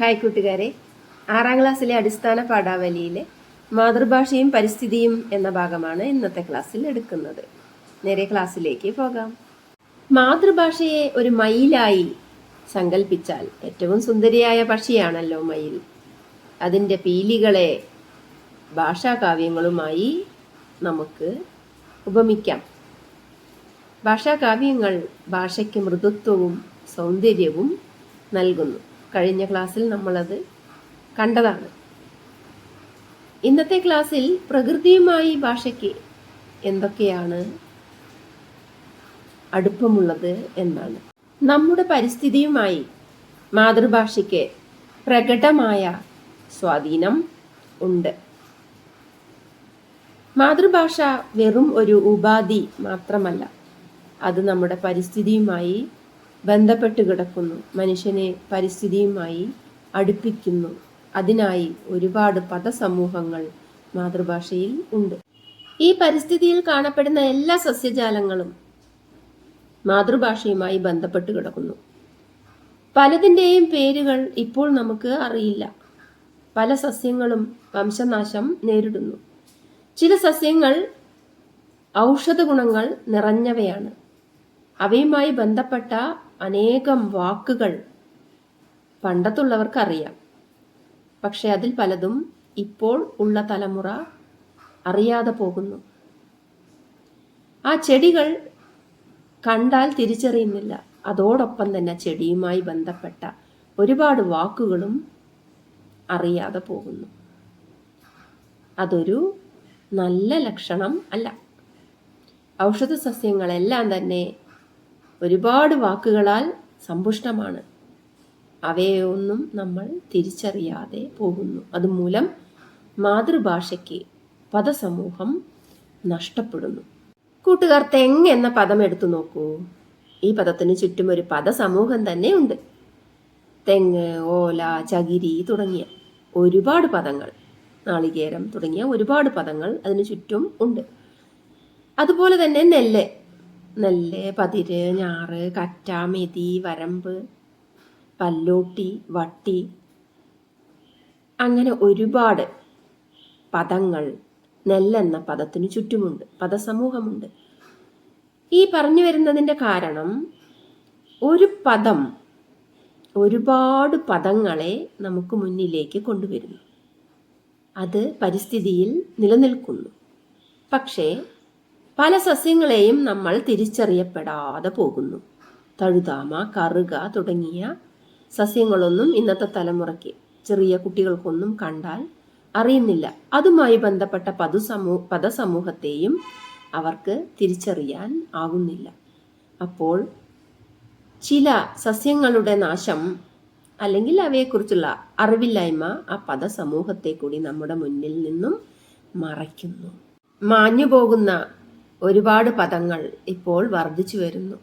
Hi കൂട്ടുകാരെ. ആറാം ക്ലാസ്സിലെ അടിസ്ഥാന പാഠാവലിയിലെ മാതൃഭാഷയും പരിസ്ഥിതിയും എന്ന ഭാഗമാണ് ഇന്നത്തെ ക്ലാസ്സിൽ എടുക്കുന്നത്. നേരെ ക്ലാസ്സിലേക്ക് പോകാം. മാതൃഭാഷയെ ഒരു മയിലായി സങ്കല്പിച്ചാൽ ഏറ്റവും സുന്ദരിയായ പക്ഷിയാണല്ലോ മയിൽ. അതിന്റെ പീലികളെ ഭാഷാകാവ്യങ്ങളുമായി നമുക്ക് ഉപമിക്കാം. ഭാഷാകാവ്യങ്ങൾ ഭാഷയ്ക്ക് മൃദുത്വവും സൗന്ദര്യവും നൽകുന്നു. കഴിഞ്ഞ ക്ലാസ്സിൽ നമ്മളത് കണ്ടതാണ്. ഇന്നത്തെ ക്ലാസ്സിൽ പ്രകൃതിയുമായി ഭാഷയ്ക്ക് എന്തൊക്കെയാണ് അടുപ്പമുള്ളത് എന്നാണ്. നമ്മുടെ പരിസ്ഥിതിയുമായി മാതൃഭാഷയ്ക്ക് പ്രകടമായ സ്വാധീനം ഉണ്ട്. മാതൃഭാഷ വെറും ഒരു ഉപാധി മാത്രമല്ല അത് നമ്മുടെ പരിസ്ഥിതിയുമായി ബന്ധപ്പെട്ട് കിടക്കുന്നു. മനുഷ്യനെ പരിസ്ഥിതിയുമായി അടുപ്പിക്കുന്നു. അതിനായി ഒരുപാട് പദസമൂഹങ്ങൾ മാതൃഭാഷയിൽ ഉണ്ട്. ഈ പരിസ്ഥിതിയിൽ കാണപ്പെടുന്ന എല്ലാ സസ്യജാലങ്ങളും മാതൃഭാഷയുമായി ബന്ധപ്പെട്ട് കിടക്കുന്നു. പലതിന്റെയും പേരുകൾ ഇപ്പോൾ നമുക്ക് അറിയില്ല. പല സസ്യങ്ങളും വംശനാശം നേരിടുന്നു. ചില സസ്യങ്ങൾ ഔഷധ ഗുണങ്ങൾ നിറഞ്ഞവയാണ്. അവയുമായി ബന്ധപ്പെട്ട അനേകം വാക്കുകൾ പണ്ടത്തുള്ളവർക്ക് അറിയാം പക്ഷെ അതിൽ പലതും ഇപ്പോൾ ഉള്ള തലമുറ അറിയാതെ പോകുന്നു. ആ ചെടികൾ കണ്ടാൽ തിരിച്ചറിയുന്നില്ല. അതോടൊപ്പം തന്നെ ചെടിയുമായി ബന്ധപ്പെട്ട ഒരുപാട് വാക്കുകളും അറിയാതെ പോകുന്നു. അതൊരു നല്ല ലക്ഷണം അല്ല. ഔഷധ സസ്യങ്ങളെല്ലാം തന്നെ ഒരുപാട് വാക്കുകളാൽ സമ്പുഷ്ടമാണ്. അവയൊന്നും നമ്മൾ തിരിച്ചറിയാതെ പോകുന്നു. അതുമൂലം മാതൃഭാഷയ്ക്ക് പദസമൂഹം നഷ്ടപ്പെടുന്നു. കൂട്ടുകാർ തെങ്ങ് എന്ന പദം എടുത്തു നോക്കൂ. ഈ പദത്തിന് ചുറ്റും ഒരു പദസമൂഹം തന്നെ ഉണ്ട്. തെങ്ങ് ഓല ചകിരി തുടങ്ങിയ ഒരുപാട് പദങ്ങൾ നാളികേരം തുടങ്ങിയ ഒരുപാട് പദങ്ങൾ അതിന് ചുറ്റും ഉണ്ട്. അതുപോലെ തന്നെ നെല്ല്. നെല്ല് പതിര് ഞാറ് കറ്റ മെതി വരമ്പ് പല്ലോട്ടി വട്ടി. അങ്ങനെ ഒരുപാട് പദങ്ങൾ നെല്ലെന്ന പദത്തിന് ചുറ്റുമുണ്ട് പദസമൂഹമുണ്ട്. ഈ പറഞ്ഞു വരുന്നതിന്റെ കാരണം ഒരു പദം ഒരുപാട് പദങ്ങളെ നമുക്ക് മുന്നിലേക്ക് കൊണ്ടുവരുന്നു. അത് പരിസ്ഥിതിയിൽ നിലനിൽക്കുന്നു. പക്ഷേ പല സസ്യങ്ങളെയും നമ്മൾ തിരിച്ചറിയപ്പെടാതെ പോകുന്നു. തഴുതാമ കറുക തുടങ്ങിയ സസ്യങ്ങളൊന്നും ഇന്നത്തെ തലമുറയ്ക്ക് ചെറിയ കുട്ടികൾക്കൊന്നും കണ്ടാൽ അറിയുന്നില്ല. അതുമായി ബന്ധപ്പെട്ട പതുസമൂ പദസമൂഹത്തെയും അവർക്ക് തിരിച്ചറിയാൻ ആകുന്നില്ല. അപ്പോൾ ചില സസ്യങ്ങളുടെ നാശം അല്ലെങ്കിൽ അവയെക്കുറിച്ചുള്ള അറിവില്ലായ്മ ആ പദസമൂഹത്തെ കൂടി നമ്മുടെ മുന്നിൽ നിന്നും മറയ്ക്കുന്നു. മാഞ്ഞു പോകുന്ന ഒരുപാട് പദങ്ങൾ ഇപ്പോൾ വർദ്ധിച്ചു വരുന്നു.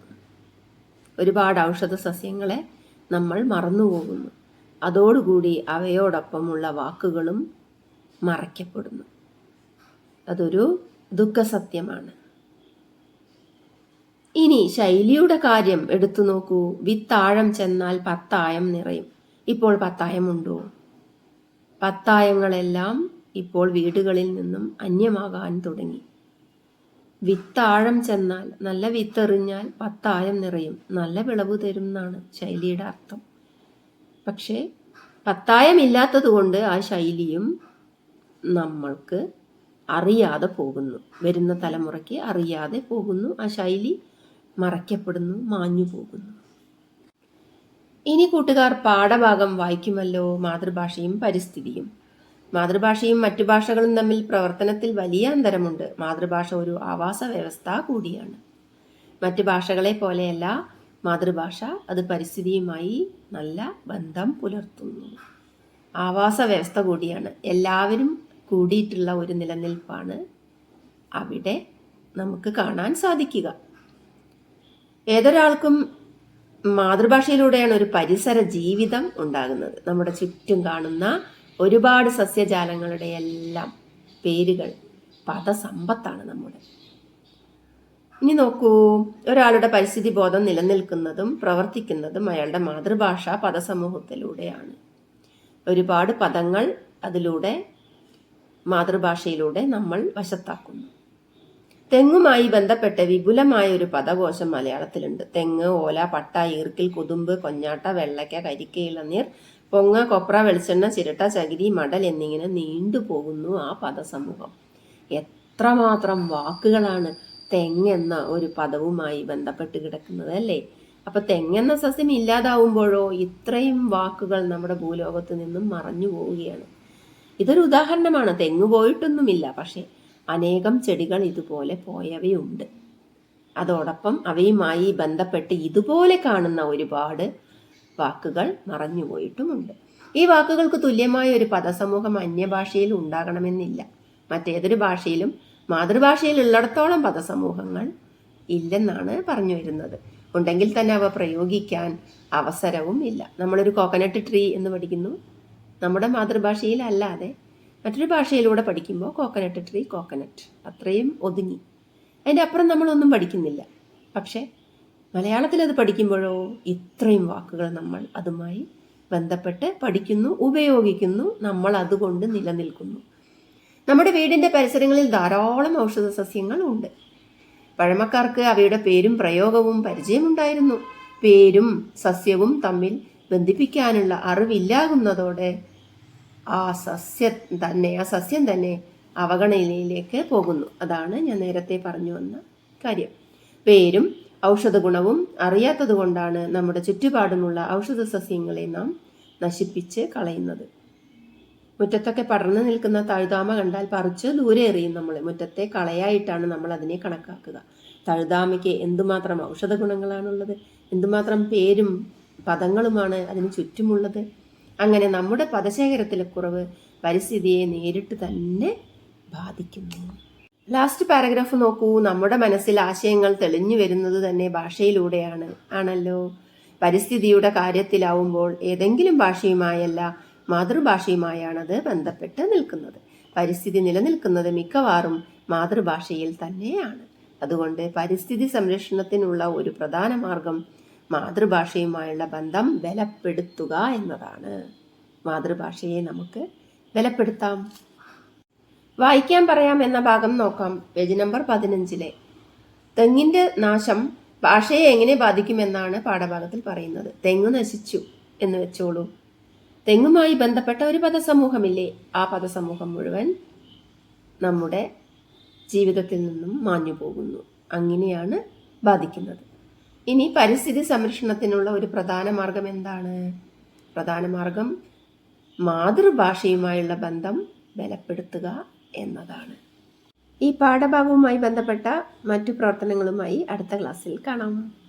ഒരുപാട് ഔഷധ സസ്യങ്ങളെ നമ്മൾ മറന്നുപോകുന്നു. അതോടുകൂടി അവയോടൊപ്പമുള്ള വാക്കുകളും മറയ്ക്കപ്പെടുന്നു. അതൊരു ദുഃഖസത്യമാണ്. ഇനി ശൈലിയുടെ കാര്യം എടുത്തു നോക്കൂ. വിത്താഴം ചെന്നാൽ പത്തായം നിറയും. ഇപ്പോൾ പത്തായമുണ്ടോ? പത്തായങ്ങളെല്ലാം ഇപ്പോൾ വീടുകളിൽ നിന്നും അന്യമാകാൻ തുടങ്ങി. വിത്താഴം ചെന്നാൽ നല്ല വിത്തെറിഞ്ഞാൽ പത്തായം നിറയും. നല്ല വിളവ് തരും എന്നാണ് ശൈലിയുടെ അർത്ഥം. പക്ഷേ പത്തായമില്ലാത്തത് കൊണ്ട് ആ ശൈലിയും നമ്മൾക്ക് അറിയാതെ പോകുന്നു. വരുന്ന തലമുറയ്ക്ക് അറിയാതെ പോകുന്നു. ആ ശൈലി മറയ്ക്കപ്പെടുന്നു മാഞ്ഞു പോകുന്നു. ഇനി കൂട്ടുകാർ പാഠഭാഗം വായിക്കുമല്ലോ. മാതൃഭാഷയും പരിസ്ഥിതിയും. മാതൃഭാഷയും മറ്റു ഭാഷകളും തമ്മിൽ പ്രവർത്തനത്തിൽ വലിയ അന്തരമുണ്ട്. മാതൃഭാഷ ഒരു ആവാസ വ്യവസ്ഥ കൂടിയാണ്. മറ്റു ഭാഷകളെ പോലെയല്ല മാതൃഭാഷ അത് പരിസ്ഥിതിയുമായി നല്ല ബന്ധം പുലർത്തുന്നു. ആവാസ വ്യവസ്ഥ കൂടിയാണ്. എല്ലാവരും കൂടിയിട്ടുള്ള ഒരു നിലനിൽപ്പാണ് അവിടെ നമുക്ക് കാണാൻ സാധിക്കുക. ഏതൊരാൾക്കും മാതൃഭാഷയിലൂടെയാണ് ഒരു പരിസര ജീവിതം ഉണ്ടാകുന്നത്. നമ്മുടെ ചുറ്റും കാണുന്ന ഒരുപാട് സസ്യജാലങ്ങളുടെ എല്ലാം പേരുകൾ പദസമ്പത്താണ് നമ്മുടെ. ഇനി നോക്കൂ ഒരാളുടെ പരിസ്ഥിതി ബോധം നിലനിൽക്കുന്നതും പ്രവർത്തിക്കുന്നതും അയാളുടെ മാതൃഭാഷ പദസമൂഹത്തിലൂടെയാണ്. ഒരുപാട് പദങ്ങൾ അതിലൂടെ മാതൃഭാഷയിലൂടെ നമ്മൾ വശത്താക്കുന്നു. തെങ്ങുമായി ബന്ധപ്പെട്ട് വിപുലമായ ഒരു പദകോശം മലയാളത്തിലുണ്ട്. തെങ്ങ് ഓല പട്ട ഈർക്കിൽ കുതുമ്പ് കൊഞ്ഞാട്ട വെള്ളക്ക കരിക്ക ഇളനീർ പൊങ്ങ കൊപ്ര വെളിച്ചെണ്ണ ചിരട്ട ചകിരി മടൽ എന്നിങ്ങനെ നീണ്ടുപോകുന്നു ആ പദസമൂഹം. എത്രമാത്രം വാക്കുകളാണ് തെങ്ങെന്ന ഒരു പദവുമായി ബന്ധപ്പെട്ട് കിടക്കുന്നത് അല്ലേ? അപ്പൊ തെങ്ങെന്ന സസ്യം ഇല്ലാതാവുമ്പോഴോ ഇത്രയും വാക്കുകൾ നമ്മുടെ ഭൂലോകത്ത് നിന്നും മറഞ്ഞു പോവുകയാണ്. ഇതൊരു ഉദാഹരണമാണ്. തെങ്ങ് പോയിട്ടൊന്നുമില്ല. പക്ഷേ അനേകം ചെടികൾ ഇതുപോലെ പോയവയുണ്ട്. അതോടൊപ്പം അവയുമായി ബന്ധപ്പെട്ട് ഇതുപോലെ കാണുന്ന ഒരുപാട് വാക്കുകൾ മറഞ്ഞുപോയിട്ടുമുണ്ട്. ഈ വാക്കുകൾക്ക് തുല്യമായ ഒരു പദസമൂഹം അന്യഭാഷയിൽ ഉണ്ടാകണമെന്നില്ല. മറ്റേതൊരു ഭാഷയിലും മാതൃഭാഷയിൽ ഉള്ളിടത്തോളം പദസമൂഹങ്ങൾ ഇല്ലെന്നാണ് പറഞ്ഞു വരുന്നത് ഉണ്ടെങ്കിൽ തന്നെ അവ പ്രയോഗിക്കാൻ അവസരവും ഇല്ല. നമ്മളൊരു കോക്കനട്ട് ട്രീ എന്ന് പഠിക്കുന്നു. നമ്മുടെ മാതൃഭാഷയിൽ അല്ലാതെ മറ്റൊരു ഭാഷയിലൂടെ പഠിക്കുമ്പോൾ കോക്കനട്ട് ട്രീ കോക്കനട്ട് അത്രയും ഒതുങ്ങി. അതിന്റെ അപ്പുറം നമ്മളൊന്നും പഠിക്കുന്നില്ല. പക്ഷേ മലയാളത്തിൽ അത് പഠിക്കുമ്പോഴോ ഇത്രയും വാക്കുകൾ നമ്മൾ അതുമായി ബന്ധപ്പെട്ട് പഠിക്കുന്നു ഉപയോഗിക്കുന്നു നമ്മൾ അതുകൊണ്ട് നിലനിൽക്കുന്നു. നമ്മുടെ വീടിന്റെ പരിസരങ്ങളിൽ ധാരാളം ഔഷധ സസ്യങ്ങൾ ഉണ്ട്. പഴമക്കാർക്ക് അവയുടെ പേരും പ്രയോഗവും പരിചയമുണ്ടായിരുന്നു. പേരും സസ്യവും തമ്മിൽ ബന്ധിപ്പിക്കാനുള്ള അറിവില്ലാകുന്നതോടെ ആ സസ്യം തന്നെ ആ സസ്യം തന്നെ അവഗണനയിലേക്ക് പോകുന്നു. അതാണ് ഞാൻ നേരത്തെ പറഞ്ഞു വന്ന കാര്യം. പേരും ഔഷധ ഗുണവും അറിയാത്തത് കൊണ്ടാണ് നമ്മുടെ ചുറ്റുപാടുമുള്ള ഔഷധ സസ്യങ്ങളെ നാം നശിപ്പിച്ച് കളയുന്നത്. മുറ്റത്തൊക്കെ പടർന്നു നിൽക്കുന്ന തഴുതാമ കണ്ടാൽ പറിച്ച് ദൂരെ എറിയും നമ്മൾ മുറ്റത്തെ കളയായിട്ടാണ് നമ്മൾ അതിനെ കണക്കാക്കുക. തഴുതാമയ്ക്ക് എന്തുമാത്രം ഔഷധ ഗുണങ്ങളാണുള്ളത് എന്തുമാത്രം പേരും പദങ്ങളുമാണ് അതിന് ചുറ്റുമുള്ളത്? അങ്ങനെ നമ്മുടെ പദശേഖരത്തിലെ കുറവ് പരിസ്ഥിതിയെ നേരിട്ട് തന്നെ ബാധിക്കുന്നു. ലാസ്റ്റ് പാരഗ്രാഫ് നോക്കൂ. നമ്മുടെ മനസ്സിൽ ആശയങ്ങൾ തെളിഞ്ഞു വരുന്നത് തന്നെ ഭാഷയിലൂടെയാണ്. ആണല്ലോ? പരിസ്ഥിതിയുടെ കാര്യത്തിലാവുമ്പോൾ ഏതെങ്കിലും ഭാഷയുമായല്ല മാതൃഭാഷയുമായാണത് ബന്ധപ്പെട്ട് നിൽക്കുന്നത്. പരിസ്ഥിതി നിലനിൽക്കുന്നത് മിക്കവാറും മാതൃഭാഷയിൽ തന്നെയാണ്. അതുകൊണ്ട് പരിസ്ഥിതി സംരക്ഷണത്തിനുള്ള ഒരു പ്രധാന മാർഗം മാതൃഭാഷയുമായുള്ള ബന്ധം ബലപ്പെടുത്തുക എന്നതാണ്. മാതൃഭാഷയെ നമുക്ക് ബലപ്പെടുത്താം. വായിക്കാൻ പറയാം എന്ന ഭാഗം നോക്കാം. പേജ് നമ്പർ പതിനഞ്ചിലെ. തെങ്ങിന്റെ നാശം ഭാഷയെ എങ്ങനെ ബാധിക്കുമെന്നാണ് പാഠഭാഗത്തിൽ പറയുന്നത്. തെങ്ങ് നശിച്ചു എന്ന് വെച്ചോളൂ. തെങ്ങുമായി ബന്ധപ്പെട്ട ഒരു പദസമൂഹമില്ലേ? ആ പദസമൂഹം മുഴുവൻ നമ്മുടെ ജീവിതത്തിൽ നിന്നും മാഞ്ഞു പോകുന്നു. അങ്ങനെയാണ് ബാധിക്കുന്നത്. ഇനി പരിസ്ഥിതി സംരക്ഷണത്തിനുള്ള ഒരു പ്രധാന മാർഗം എന്താണ്? പ്രധാന മാർഗം മാതൃഭാഷയുമായുള്ള ബന്ധം ബലപ്പെടുത്തുക എന്നതാണ്. ഈ പാഠഭാഗവുമായി ബന്ധപ്പെട്ട മറ്റു പ്രവർത്തനങ്ങളുമായി അടുത്ത ക്ലാസ്സിൽ കാണാം.